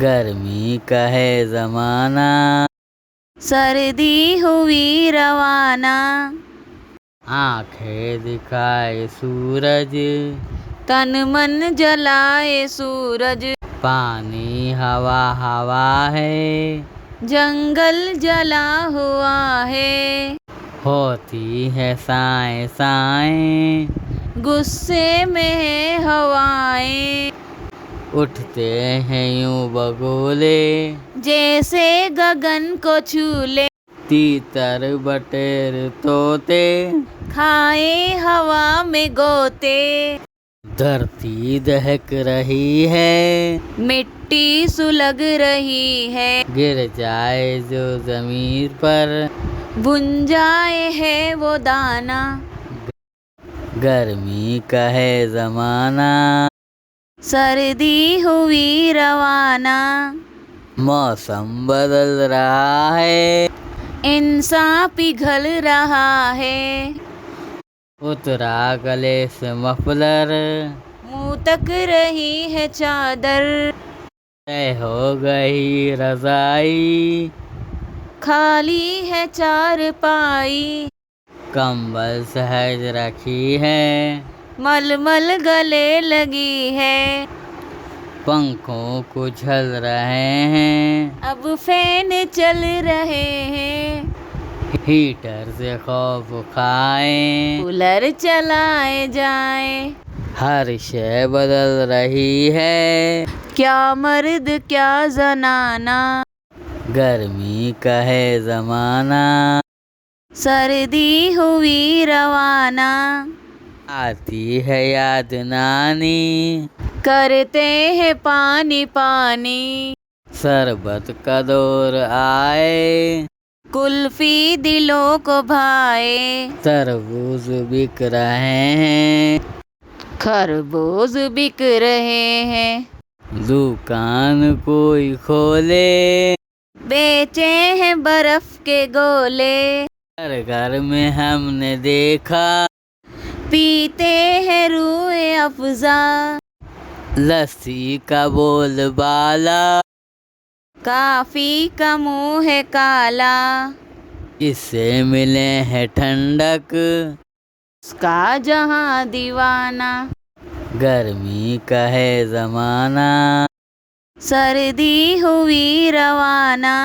गर्मी का है जमाना। सर्दी हुई रवाना। आँखें दिखाए सूरज। तन मन जलाए सूरज। पानी हवा हवा है। जंगल जला हुआ है। होती है साए साए गुस्से में है हवाएँ। उठते हैं यूँ बगोले। जैसे गगन को छूले। तीतर बटेर तोते। खाए हवा में गोते। धरती दहक रही है। मिट्टी सुलग रही है। गिर जाए जो ज़मीन पर। बुन जाए है वो दाना। गर्मी का है जमाना। सर्दी हुई रवाना। मौसम बदल रहा है। इंसान पिघल रहा है। उतरा गले से मफलर। मुँह तक रही है चादर। तय हो गई रजाई। खाली है चार पाई कंबल सहज रखी है। मलमल गले लगी है। पंखों को झल रहे हैं। अब फ़ैन चल रहे हैं। हीटर से खौफ खाए। कूलर चलाए जाए। हर शय बदल रही है। क्या मर्द क्या जनाना। गर्मी का है जमाना। सर्दी हुई रवाना। आती है याद नानी। करते हैं पानी पानी। शरबत का दौर आए। कुल्फी दिलों को भाए। तरबूज बिक रहे हैं। खरबूज बिक रहे हैं। दुकान कोई खोले। बेचे हैं बर्फ़ के गोले। घर घर में हमने देखा। पीते हैं रूए अफजा। लस्सी का बोल बाला। काफ़ी का मुँह है काला। इससे मिले हैं ठंडक। उसका जहाँ दीवाना। गर्मी का है जमाना। सर्दी हुई रवाना।